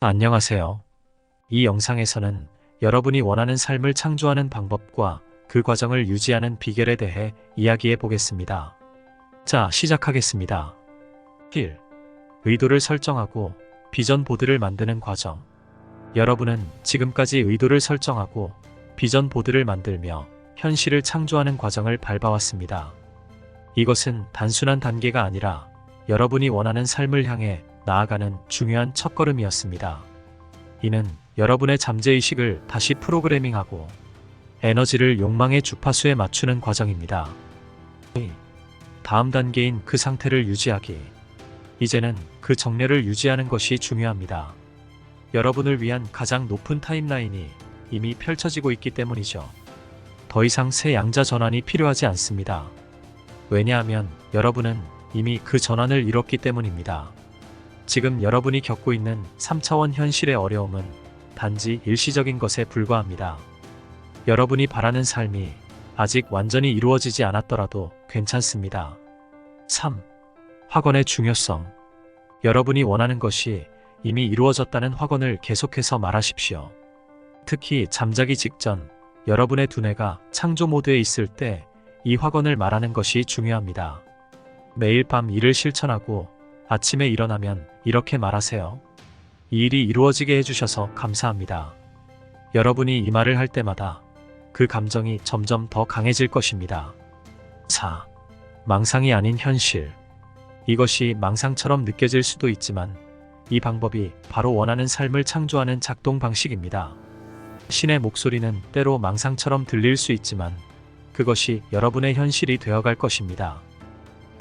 안녕하세요. 이 영상에서는 여러분이 원하는 삶을 창조하는 방법과 그 과정을 유지하는 비결에 대해 이야기해 보겠습니다. 자, 시작하겠습니다. 1. 의도를 설정하고 비전 보드를 만드는 과정. 여러분은 지금까지 의도를 설정하고 비전 보드를 만들며 현실을 창조하는 과정을 밟아왔습니다. 이것은 단순한 단계가 아니라 여러분이 원하는 삶을 향해 나아가는 중요한 첫걸음이었습니다. 이는 여러분의 잠재의식을 다시 프로그래밍하고 에너지를 욕망의 주파수에 맞추는 과정입니다. 다음 단계인 그 상태를 유지하기. 이제는 그 정례를 유지하는 것이 중요합니다. 여러분을 위한 가장 높은 타임라인이 이미 펼쳐지고 있기 때문이죠. 더 이상 새 양자 전환이 필요하지 않습니다. 왜냐하면 여러분은 이미 그 전환을 이뤘기 때문입니다. 지금 여러분이 겪고 있는 3차원 현실의 어려움은 단지 일시적인 것에 불과합니다. 여러분이 바라는 삶이 아직 완전히 이루어지지 않았더라도 괜찮습니다. 3. 확언의 중요성. 여러분이 원하는 것이 이미 이루어졌다는 확언을 계속해서 말하십시오. 특히 잠자기 직전 여러분의 두뇌가 창조 모드에 있을 때 이 확언을 말하는 것이 중요합니다. 매일 밤 일을 실천하고 아침에 일어나면 이렇게 말하세요. 이 일이 이루어지게 해주셔서 감사합니다. 여러분이 이 말을 할 때마다 그 감정이 점점 더 강해질 것입니다. 4. 망상이 아닌 현실. 이것이 망상처럼 느껴질 수도 있지만 이 방법이 바로 원하는 삶을 창조하는 작동 방식입니다. 신의 목소리는 때로 망상처럼 들릴 수 있지만 그것이 여러분의 현실이 되어갈 것입니다.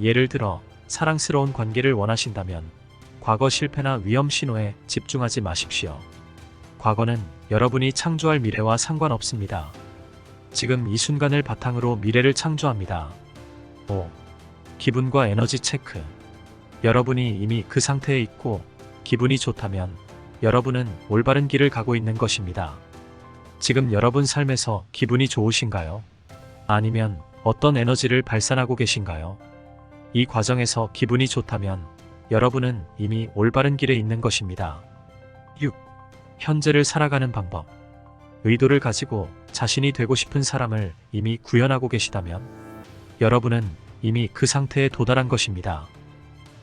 예를 들어 사랑스러운 관계를 원하신다면 과거 실패나 위험 신호에 집중하지 마십시오. 과거는 여러분이 창조할 미래와 상관없습니다. 지금 이 순간을 바탕으로 미래를 창조합니다. 5. 기분과 에너지 체크. 여러분이 이미 그 상태에 있고 기분이 좋다면 여러분은 올바른 길을 가고 있는 것입니다. 지금 여러분 삶에서 기분이 좋으신가요? 아니면 어떤 에너지를 발산하고 계신가요? 이 과정에서 기분이 좋다면 여러분은 이미 올바른 길에 있는 것입니다. 6. 현재를 살아가는 방법. 의도를 가지고 자신이 되고 싶은 사람을 이미 구현하고 계시다면 여러분은 이미 그 상태에 도달한 것입니다.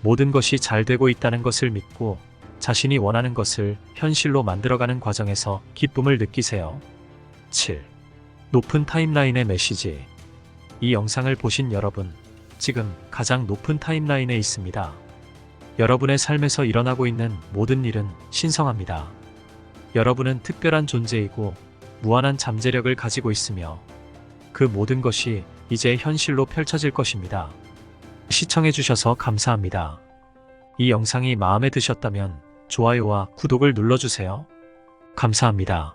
모든 것이 잘 되고 있다는 것을 믿고 자신이 원하는 것을 현실로 만들어가는 과정에서 기쁨을 느끼세요. 7. 높은 타임라인의 메시지. 이 영상을 보신 여러분, 지금 가장 높은 타임라인에 있습니다. 여러분의 삶에서 일어나고 있는 모든 일은 신성합니다. 여러분은 특별한 존재이고 무한한 잠재력을 가지고 있으며 그 모든 것이 이제 현실로 펼쳐질 것입니다. 시청해주셔서 감사합니다. 이 영상이 마음에 드셨다면 좋아요와 구독을 눌러주세요. 감사합니다.